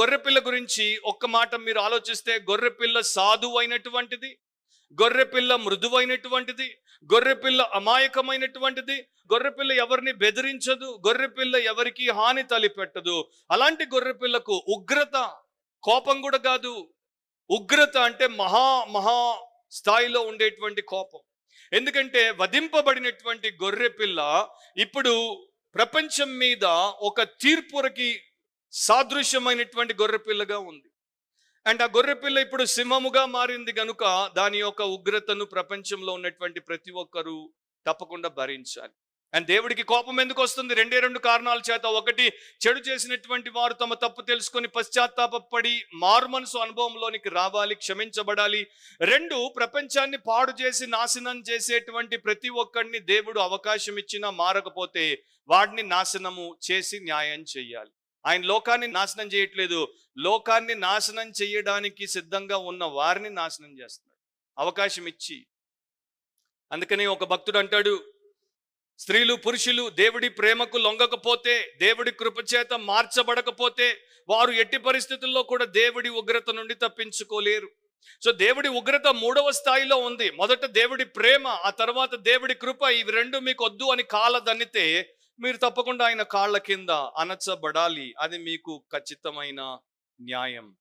గొర్రెపిల్ల గురించి ఒక్క మాట మీరు ఆలోచిస్తే గొర్రెపిల్ల సాధువు అయినటువంటిది గొర్రెపిల్ల మృదువైనటువంటిది గొర్రెపిల్ల అమాయకమైనటువంటిది గొర్రెపిల్ల ఎవరిని బెదిరించదు గొర్రెపిల్ల ఎవరికి హాని తలిపెట్టదు. అలాంటి గొర్రెపిల్లకు ఉగ్రత కోపం కూడా కాదు. ఉగ్రత అంటే మహా మహా స్థాయిలో ఉండేటువంటి కోపం. ఎందుకంటే వధింపబడినటువంటి గొర్రెపిల్ల ఇప్పుడు ప్రపంచం మీద ఒక తీర్పురకి సాదృశ్యమైనటువంటి గొర్రెపిల్లగా ఉంది. అండ్ ఆ గొర్రెపిల్ల ఇప్పుడు సింహముగా మారింది కనుక దాని యొక్క ఉగ్రతను ప్రపంచంలో ఉన్నటువంటి ప్రతి ఒక్కరూ తప్పకుండా భరించాలి. అండ్ దేవుడికి కోపం ఎందుకు వస్తుంది? రెండే రెండు కారణాల చేత. ఒకటి చెడు చేసినటువంటి వారు తమ తప్పు తెలుసుకొని పశ్చాత్తాపడి మారుమనసు అనుభవంలోనికి రావాలి క్షమించబడాలి. రెండు ప్రపంచాన్ని పాడు చేసి నాశనం చేసేటువంటి ప్రతి ఒక్కడిని దేవుడు అవకాశం ఇచ్చినా మారకపోతే వాడిని నాశనము చేసి న్యాయం చేయాలి ఆయన లోకాన్ని నాశనం చేయట్లేదు. లోకాన్ని నాశనం చేయడానికి సిద్ధంగా ఉన్న వారిని నాశనం చేస్తున్నాడు. అవకాశం ఇచ్చి. అందుకని ఒక భక్తుడు అంటాడు స్త్రీలు పురుషులు దేవుడి ప్రేమకు లొంగకపోతే దేవుడి కృపచేత మార్చబడకపోతే వారు ఎట్టి పరిస్థితుల్లో కూడా దేవుడి ఉగ్రత నుండి తప్పించుకోలేరు. సో దేవుడి ఉగ్రత మూడవ స్థాయిలో ఉంది. మొదట దేవుడి ప్రేమ ఆ తర్వాత దేవుడి కృప ఇవి రెండు మీకు వద్దు అని కాల దన్నితే మీరు తప్పకుండా ఆయన కాళ్ళ కింద అనచబడాలి. అది మీకు ఖచ్చితమైన న్యాయం.